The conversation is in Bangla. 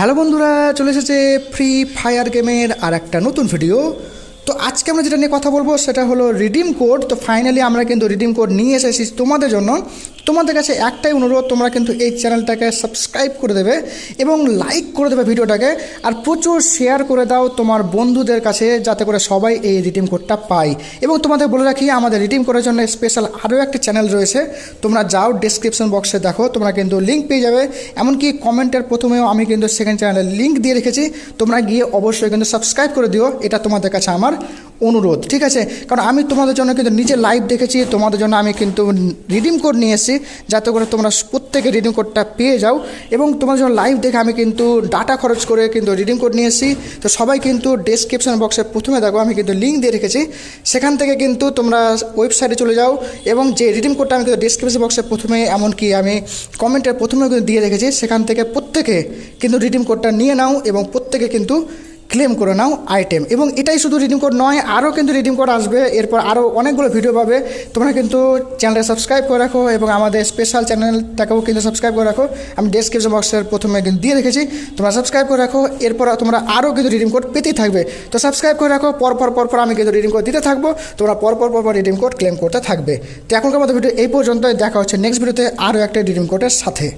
হ্যালো বন্ধুরা, চলে এসেছে ফ্রি ফায়ার গেমের আর একটা নতুন ভিডিও তো আজকে আমরা যেটা নিয়ে কথা বলব, সেটা হলো রিডিম কোড তো ফাইনালি আমরা কিন্তু রিডিম কোড নিয়ে এসেছি তোমাদের জন্য। তোমাদের কাছে একটাই অনুরোধ, তোমরা কিন্তু এই চ্যানেলটাকে সাবস্ক্রাইব করে দেবে এবং লাইক করে দেবে ভিডিওটাকে, আর প্রচুর শেয়ার করে দাও তোমার বন্ধুদের কাছে যাতে করে সবাই এই রিডিম কোডটা পায়। এবং তোমাদের বলে রাখি, আমাদের রিডিম করার জন্য স্পেশাল আরও একটা চ্যানেল রয়েছে। তোমরা যাও ডিসক্রিপশন বক্সে দেখো, তোমরা কিন্তু লিঙ্ক পেয়ে যাবে। এমনকি কমেন্টের প্রথমেও আমি কিন্তু সেকেন্ড চ্যানেলের লিঙ্ক দিয়ে রেখেছি, তোমরা গিয়ে অবশ্যই কিন্তু সাবস্ক্রাইব করে দিও, এটা তোমাদের কাছে আমার অনুরোধ, ঠিক আছে? কারণ আমি তোমাদের জন্য কিন্তু নিজে লাইভ দেখেছি, তোমাদের জন্য আমি কিন্তু রিডিম কোড নিয়ে এসেছি, যাতে করে তোমরা প্রত্যেকে রিডিম কোডটা পেয়ে যাও। এবং তোমাদের জন্য লাইভ দেখে আমি কিন্তু ডাটা খরচ করে কিন্তু রিডিম কোড নিয়ে এসেছি। তো সবাই কিন্তু ডেসক্রিপশন বক্সে প্রথমে দেখো, আমি কিন্তু লিঙ্ক দিয়ে রেখেছি। সেখান থেকে কিন্তু তোমরা ওয়েবসাইটে চলে যাও এবং যে রিডিম কোডটা আমি কিন্তু ডেসক্রিপশন বক্সে প্রথমে, এমনকি আমি কমেন্টের প্রথমে কিন্তু দিয়ে রেখেছি, সেখান থেকে প্রত্যেকে কিন্তু রিডিম কোডটা নিয়ে নাও এবং প্রত্যেকে কিন্তু ক্লেম করে নাও আইটেম এবং এটাই শুধু রিডিম কোড নয়, আরও কিন্তু রিডিম কোড আসবে। এরপর আরও অনেকগুলো ভিডিও পাবে। তোমরা কিন্তু চ্যানেলটা সাবস্ক্রাইব করে রাখো এবং আমাদের স্পেশাল চ্যানেলটাকেও কিন্তু সাবস্ক্রাইব করে রাখো। আমি ডেসক্রিপশন বক্সের প্রথমে কিন্তু দিয়ে রেখেছি। তোমরা সাবস্ক্রাইব করে রাখো। এরপর তোমরা আরও কিন্তু রিডিম কোড পেতেই থাকবে। তো সাবস্ক্রাইব করে রাখো। পরপর পরপর আমি কিন্তু রিডিম কোড দিতে থাকব। তোমরা পরপর পরপর রিডিম কোড ক্লেম করতে থাকবে। তো এখনকার মতো ভিডিও এই পর্যন্ত দেখা হচ্ছে নেক্সট ভিডিওতে আরও একটা রিডিম কোডের সাথে।